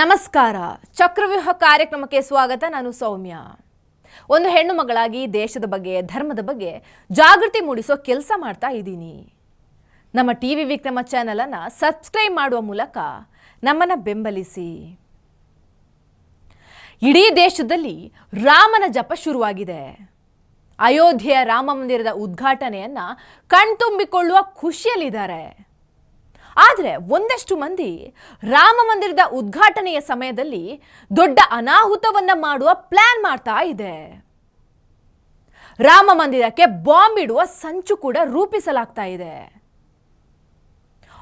ನಮಸ್ಕಾರ. ಚಕ್ರವ್ಯೂಹ ಕಾರ್ಯಕ್ರಮಕ್ಕೆ ಸ್ವಾಗತ. ನಾನು ಸೌಮ್ಯ. ಒಂದು ಹೆಣ್ಣು ಮಗಳಾಗಿ ದೇಶದ ಬಗ್ಗೆ, ಧರ್ಮದ ಬಗ್ಗೆ ಜಾಗೃತಿ ಮೂಡಿಸೋ ಕೆಲಸ ಮಾಡ್ತಾ ಇದ್ದೀನಿ. ನಮ್ಮ ಟಿ ವಿ ವಿಕ್ರಮ ಚಾನಲನ್ನು ಸಬ್ಸ್ಕ್ರೈಬ್ ಮಾಡುವ ಮೂಲಕ ನಮ್ಮನ್ನು ಬೆಂಬಲಿಸಿ. ಇಡೀ ದೇಶದಲ್ಲಿ ರಾಮನ ಜಪ ಶುರುವಾಗಿದೆ. ಅಯೋಧ್ಯೆಯ ರಾಮ ಮಂದಿರದ ಉದ್ಘಾಟನೆಯನ್ನು ಕಣ್ತುಂಬಿಕೊಳ್ಳುವ ಖುಷಿಯಲ್ಲಿದ್ದಾರೆ. ಆದರೆ ಒಂದಷ್ಟು ಮಂದಿ ರಾಮ ಮಂದಿರದ ಉದ್ಘಾಟನೆಯ ಸಮಯದಲ್ಲಿ ದೊಡ್ಡ ಅನಾಹುತವನ್ನು ಮಾಡುವ ಪ್ಲಾನ್ ಮಾಡ್ತಾ ಇದೆ. ರಾಮ ಮಂದಿರಕ್ಕೆ ಬಾಂಬ್ ಇಡುವ ಸಂಚು ಕೂಡ ರೂಪಿಸಲಾಗ್ತಾ ಇದೆ.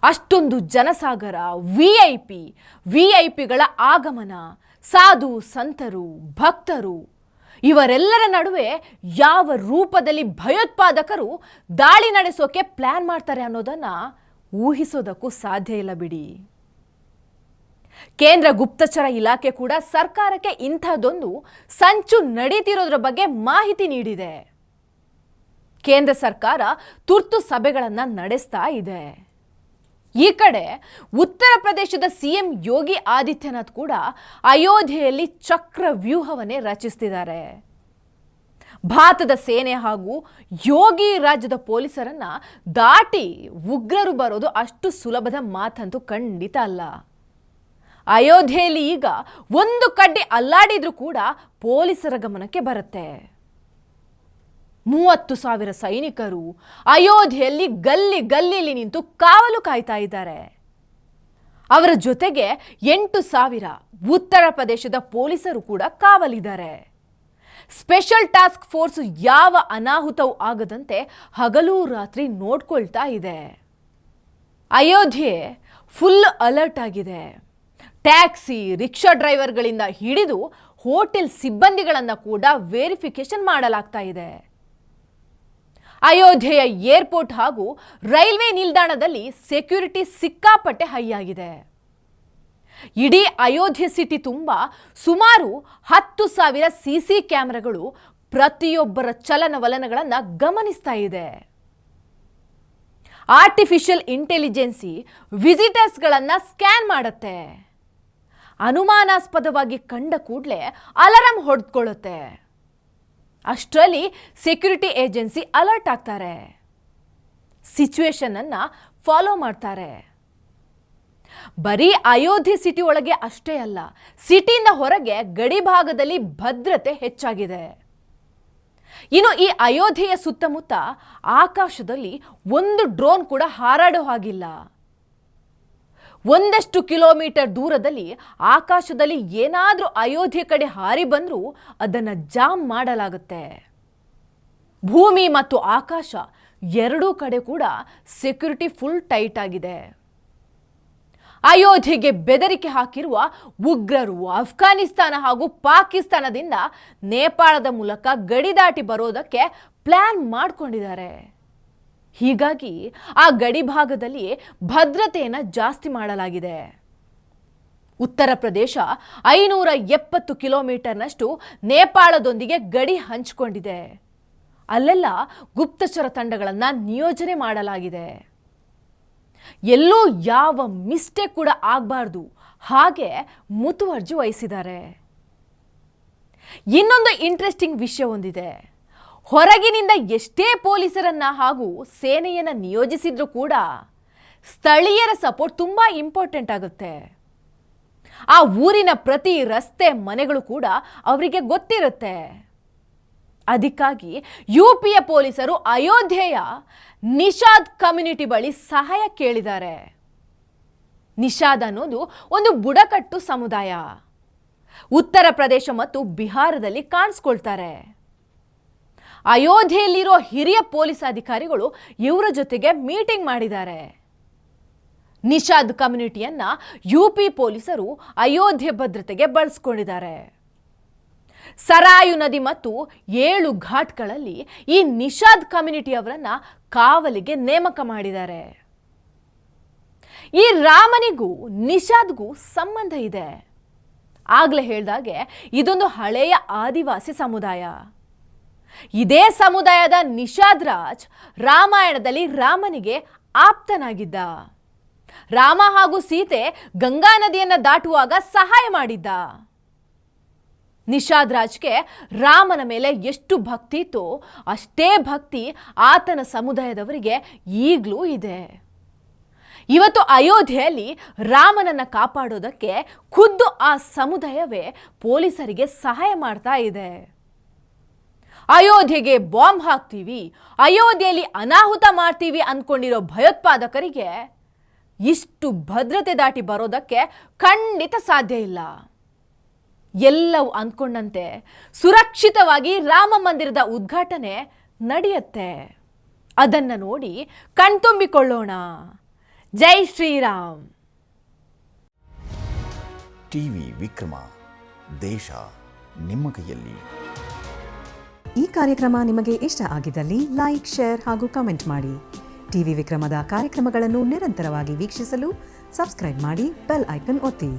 ಅಷ್ಟೊಂದು ಜನಸಾಗರ V I P V I ಪಿಗಳ ಆಗಮನ, ಸಾಧು, ಸಂತರು, ಭಕ್ತರು, ಇವರೆಲ್ಲರ ನಡುವೆ ಯಾವ ರೂಪದಲ್ಲಿ ಭಯೋತ್ಪಾದಕರು ದಾಳಿ ನಡೆಸೋಕೆ ಪ್ಲ್ಯಾನ್ ಮಾಡ್ತಾರೆ ಅನ್ನೋದನ್ನ ಊಹಿಸೋದಕ್ಕೂ ಸಾಧ್ಯ ಇಲ್ಲ ಬಿಡಿ. ಕೇಂದ್ರ ಗುಪ್ತಚರ ಇಲಾಖೆ ಕೂಡ ಸರ್ಕಾರಕ್ಕೆ ಇಂಥದ್ದೊಂದು ಸಂಚು ನಡೀತಿರೋದ್ರ ಬಗ್ಗೆ ಮಾಹಿತಿ ನೀಡಿದೆ. ಕೇಂದ್ರ ಸರ್ಕಾರ ತುರ್ತು ಸಭೆಗಳನ್ನು ನಡೆಸ್ತಾ ಇದೆ. ಈ ಕಡೆ ಉತ್ತರ ಪ್ರದೇಶದ ಸಿಎಂ ಯೋಗಿ ಆದಿತ್ಯನಾಥ್ ಕೂಡ ಅಯೋಧ್ಯೆಯಲ್ಲಿ ಚಕ್ರ ವ್ಯೂಹವನ್ನೇ ರಚಿಸ್ತಿದ್ದಾರೆ. ಭಾರತದ ಸೇನೆ ಹಾಗೂ ಯೋಗಿ ರಾಜ್ಯದ ಪೊಲೀಸರನ್ನ ದಾಟಿ ಉಗ್ರರು ಬರೋದು ಅಷ್ಟು ಸುಲಭದ ಮಾತಂತೂ ಖಂಡಿತ ಅಲ್ಲ. ಅಯೋಧ್ಯೆಯಲ್ಲಿ ಈಗ ಒಂದು ಕಡ್ಡಿ ಅಲ್ಲಾಡಿದ್ರೂ ಕೂಡ ಪೊಲೀಸರ ಗಮನಕ್ಕೆ ಬರುತ್ತೆ. ಮೂವತ್ತು ಸಾವಿರ ಸೈನಿಕರು ಅಯೋಧ್ಯೆಯಲ್ಲಿ ಗಲ್ಲಿ ಗಲ್ಲಿಯಲ್ಲಿ ನಿಂತು ಕಾವಲು ಕಾಯ್ತಾ ಇದ್ದಾರೆ. ಅವರ ಜೊತೆಗೆ ಎಂಟು ಸಾವಿರ ಉತ್ತರ ಪ್ರದೇಶದ ಪೊಲೀಸರು ಕೂಡ ಕಾವಲಿದ್ದಾರೆ. ಸ್ಪೆಷಲ್ ಟಾಸ್ಕ್ ಫೋರ್ಸ್ ಯಾವ ಅನಾಹುತವೂ ಆಗದಂತೆ ಹಗಲು ರಾತ್ರಿ ನೋಡ್ಕೊಳ್ತಾ ಇದೆ. ಅಯೋಧ್ಯೆ ಫುಲ್ ಅಲರ್ಟ್ ಆಗಿದೆ. ಟ್ಯಾಕ್ಸಿ, ರಿಕ್ಷಾ ಡ್ರೈವರ್ಗಳಿಂದ ಹಿಡಿದು ಹೋಟೆಲ್ ಸಿಬ್ಬಂದಿಗಳನ್ನು ಕೂಡ ವೆರಿಫಿಕೇಶನ್ ಮಾಡಲಾಗ್ತಾ ಇದೆ. ಅಯೋಧ್ಯೆಯ ಏರ್ಪೋರ್ಟ್ ಹಾಗೂ ರೈಲ್ವೆ ನಿಲ್ದಾಣದಲ್ಲಿ ಸೆಕ್ಯೂರಿಟಿ ಸಿಕ್ಕಾಪಟ್ಟೆ ಹೈ ಆಗಿದೆ ಇಡೀ ಅಯೋಧ್ಯೆ ಸಿಟಿ ತುಂಬ ಸುಮಾರು ಹತ್ತು ಸಾವಿರ ಸಿ ಸಿ ಕ್ಯಾಮ್ರಾಗಳು ಪ್ರತಿಯೊಬ್ಬರ ಚಲನವಲನಗಳನ್ನು ಗಮನಿಸ್ತಾ ಇದೆ. ಆರ್ಟಿಫಿಷಿಯಲ್ ಇಂಟೆಲಿಜೆನ್ಸಿ ವಿಸಿಟರ್ಸ್ಗಳನ್ನು ಸ್ಕ್ಯಾನ್ ಮಾಡುತ್ತೆ. ಅನುಮಾನಾಸ್ಪದವಾಗಿ ಕಂಡ ಕೂಡಲೇ ಅಲಾರಂ ಹೊಡೆದುಕೊಳ್ಳುತ್ತೆ. ಅಷ್ಟರಲ್ಲಿ ಸೆಕ್ಯೂರಿಟಿ ಏಜೆನ್ಸಿ ಅಲರ್ಟ್ ಆಗ್ತಾರೆ. ಸಿಚುವೇಶನನ್ನು ಫಾಲೋ ಮಾಡ್ತಾರೆ. ಬರೀ ಅಯೋಧ್ಯೆ ಸಿಟಿ ಒಳಗೆ ಅಷ್ಟೇ ಅಲ್ಲ ಸಿಟಿಯಿಂದ ಹೊರಗೆ ಗಡಿ ಭಾಗದಲ್ಲಿ ಭದ್ರತೆ ಹೆಚ್ಚಾಗಿದೆ. ಇನ್ನು ಈ ಅಯೋಧ್ಯೆಯ ಸುತ್ತಮುತ್ತ ಆಕಾಶದಲ್ಲಿ ಒಂದು ಡ್ರೋನ್ ಕೂಡ ಹಾರಾಡೋ ಹಾಗಿಲ್ಲ. ಒಂದಷ್ಟು ಕಿಲೋಮೀಟರ್ ದೂರದಲ್ಲಿ ಆಕಾಶದಲ್ಲಿ ಏನಾದರೂ ಅಯೋಧ್ಯೆ ಕಡೆ ಹಾರಿ ಬಂದರೂ ಅದನ್ನು ಜಾಮ್ ಮಾಡಲಾಗುತ್ತೆ. ಭೂಮಿ ಮತ್ತು ಆಕಾಶ ಎರಡೂ ಕಡೆ ಕೂಡ ಸೆಕ್ಯೂರಿಟಿ ಫುಲ್ ಟೈಟ್ ಆಗಿದೆ. ಅಯೋಧ್ಯೆಗೆ ಬೆದರಿಕೆ ಹಾಕಿರುವ ಉಗ್ರರು ಅಫ್ಘಾನಿಸ್ತಾನ ಹಾಗೂ ಪಾಕಿಸ್ತಾನದಿಂದ ನೇಪಾಳದ ಮೂಲಕ ಗಡಿ ದಾಟಿ ಬರೋದಕ್ಕೆ ಪ್ಲಾನ್ ಮಾಡಿಕೊಂಡಿದ್ದಾರೆ. ಹೀಗಾಗಿ ಆ ಗಡಿ ಭಾಗದಲ್ಲಿ ಭದ್ರತೆಯನ್ನು ಜಾಸ್ತಿ ಮಾಡಲಾಗಿದೆ. ಉತ್ತರ ಪ್ರದೇಶ ಐನೂರ ಎಪ್ಪತ್ತು ಕಿಲೋಮೀಟರ್ನಷ್ಟು ನೇಪಾಳದೊಂದಿಗೆ ಗಡಿ ಹಂಚಿಕೊಂಡಿದೆ. ಅಲ್ಲೆಲ್ಲ ಗುಪ್ತಚರ ತಂಡಗಳನ್ನು ನಿಯೋಜನೆ ಮಾಡಲಾಗಿದೆ. ಎಲ್ಲೂ ಯಾವ ಮಿಸ್ಟೇಕ್ ಕೂಡ ಆಗಬಾರ್ದು. ಹಾಗೆ ಮುತುವರ್ಜಿ ವಹಿಸಿದ್ದಾರೆ. ಇನ್ನೊಂದು ಇಂಟ್ರೆಸ್ಟಿಂಗ್ ವಿಷಯ ಒಂದಿದೆ. ಹೊರಗಿನಿಂದ ಎಷ್ಟೇ ಪೊಲೀಸರನ್ನ ಹಾಗೂ ಸೇನೆಯನ್ನು ನಿಯೋಜಿಸಿದ್ರೂ ಕೂಡ ಸ್ಥಳೀಯರ ಸಪೋರ್ಟ್ ತುಂಬ ಇಂಪಾರ್ಟೆಂಟ್ ಆಗುತ್ತೆ. ಆ ಊರಿನ ಪ್ರತಿ ರಸ್ತೆ ಮನೆಗಳು ಕೂಡ ಅವರಿಗೆ ಗೊತ್ತಿರುತ್ತೆ. ಅದಕ್ಕಾಗಿ ಯು ಪಿಯ ಪೊಲೀಸರು ಅಯೋಧ್ಯೆಯ ನಿಷಾದ್ ಕಮ್ಯುನಿಟಿ ಬಳಿ ಸಹಾಯ ಕೇಳಿದ್ದಾರೆ. ನಿಷಾದ್ ಅನ್ನೋದು ಒಂದು ಬುಡಕಟ್ಟು ಸಮುದಾಯ. ಉತ್ತರ ಪ್ರದೇಶ ಮತ್ತು ಬಿಹಾರದಲ್ಲಿ ಕಾಣಿಸ್ಕೊಳ್ತಾರೆ. ಅಯೋಧ್ಯೆಯಲ್ಲಿರೋ ಹಿರಿಯ ಪೊಲೀಸ್ ಅಧಿಕಾರಿಗಳು ಇವರ ಜೊತೆಗೆ ಮೀಟಿಂಗ್ ಮಾಡಿದ್ದಾರೆ. ನಿಷಾದ್ ಕಮ್ಯುನಿಟಿಯನ್ನು ಯು ಪಿ ಪೊಲೀಸರು ಅಯೋಧ್ಯೆ ಭದ್ರತೆಗೆ ಬಳಸ್ಕೊಂಡಿದ್ದಾರೆ. ಸರಾಯು ನದಿ ಮತ್ತು ಏಳು ಘಾಟ್ಗಳಲ್ಲಿ ಈ ನಿಷಾದ್ ಕಮ್ಯುನಿಟಿಯವರನ್ನ ಕಾವಲಿಗೆ ನೇಮಕ ಮಾಡಿದ್ದಾರೆ. ಈ ರಾಮನಿಗೂ ನಿಷಾದ್ಗೂ ಸಂಬಂಧ ಇದೆ. ಆಗ್ಲೇ ಹೇಳ್ದಾಗೆ ಇದೊಂದು ಹಳೆಯ ಆದಿವಾಸಿ ಸಮುದಾಯ. ಇದೇ ಸಮುದಾಯದ ನಿಷಾದ್ ರಾಜ್ ರಾಮಾಯಣದಲ್ಲಿ ರಾಮನಿಗೆ ಆಪ್ತನಾಗಿದ್ದ. ರಾಮ ಹಾಗೂ ಸೀತೆ ಗಂಗಾ ನದಿಯನ್ನ ದಾಟುವಾಗ ಸಹಾಯ ಮಾಡಿದ್ದ. ನಿಷಾದ್ ರಾಜ್ಗೆ ರಾಮನ ಮೇಲೆ ಎಷ್ಟು ಭಕ್ತಿ ಇತ್ತು ಅಷ್ಟೇ ಭಕ್ತಿ ಆತನ ಸಮುದಾಯದವರಿಗೆ ಈಗಲೂ ಇದೆ. ಇವತ್ತು ಅಯೋಧ್ಯೆಯಲ್ಲಿ ರಾಮನನ್ನು ಕಾಪಾಡೋದಕ್ಕೆ ಖುದ್ದು ಆ ಸಮುದಾಯವೇ ಪೊಲೀಸರಿಗೆ ಸಹಾಯ ಮಾಡ್ತಾ ಇದೆ. ಅಯೋಧ್ಯೆಗೆ ಬಾಂಬ್ ಹಾಕ್ತೀವಿ, ಅಯೋಧ್ಯೆಯಲ್ಲಿ ಅನಾಹುತ ಮಾಡ್ತೀವಿ ಅಂದ್ಕೊಂಡಿರೋ ಭಯೋತ್ಪಾದಕರಿಗೆ ಇಷ್ಟು ಭದ್ರತೆ ದಾಟಿ ಬರೋದಕ್ಕೆ ಖಂಡಿತ ಸಾಧ್ಯ ಇಲ್ಲ. ಎಲ್ಲವೂ ಅಂದ್ಕೊಂಡಂತೆ ಸುರಕ್ಷಿತವಾಗಿ ರಾಮ ಮಂದಿರದ ಉದ್ಘಾಟನೆ ನಡೆಯುತ್ತೆ. ಅದನ್ನು ನೋಡಿ ಕಣ್ತುಂಬಿಕೊಳ್ಳೋಣ ಜೈ ಶ್ರೀರಾಮ್. ಟಿವಿ ವಿಕ್ರಮ ದೇಶ ನಿಮ್ಮ ಕೈಯಲ್ಲಿ. ಈ ಕಾರ್ಯಕ್ರಮ ನಿಮಗೆ ಇಷ್ಟ ಆಗಿದ್ದಲ್ಲಿ ಲೈಕ್ ಶೇರ್ ಹಾಗೂ ಕಮೆಂಟ್ ಮಾಡಿ. ಟಿವಿ ವಿಕ್ರಮದ ಕಾರ್ಯಕ್ರಮಗಳನ್ನು ನಿರಂತರವಾಗಿ ವೀಕ್ಷಿಸಲು ಸಬ್ಸ್ಕ್ರೈಬ್ ಮಾಡಿ ಬೆಲ್ ಐಕನ್ ಒತ್ತಿ.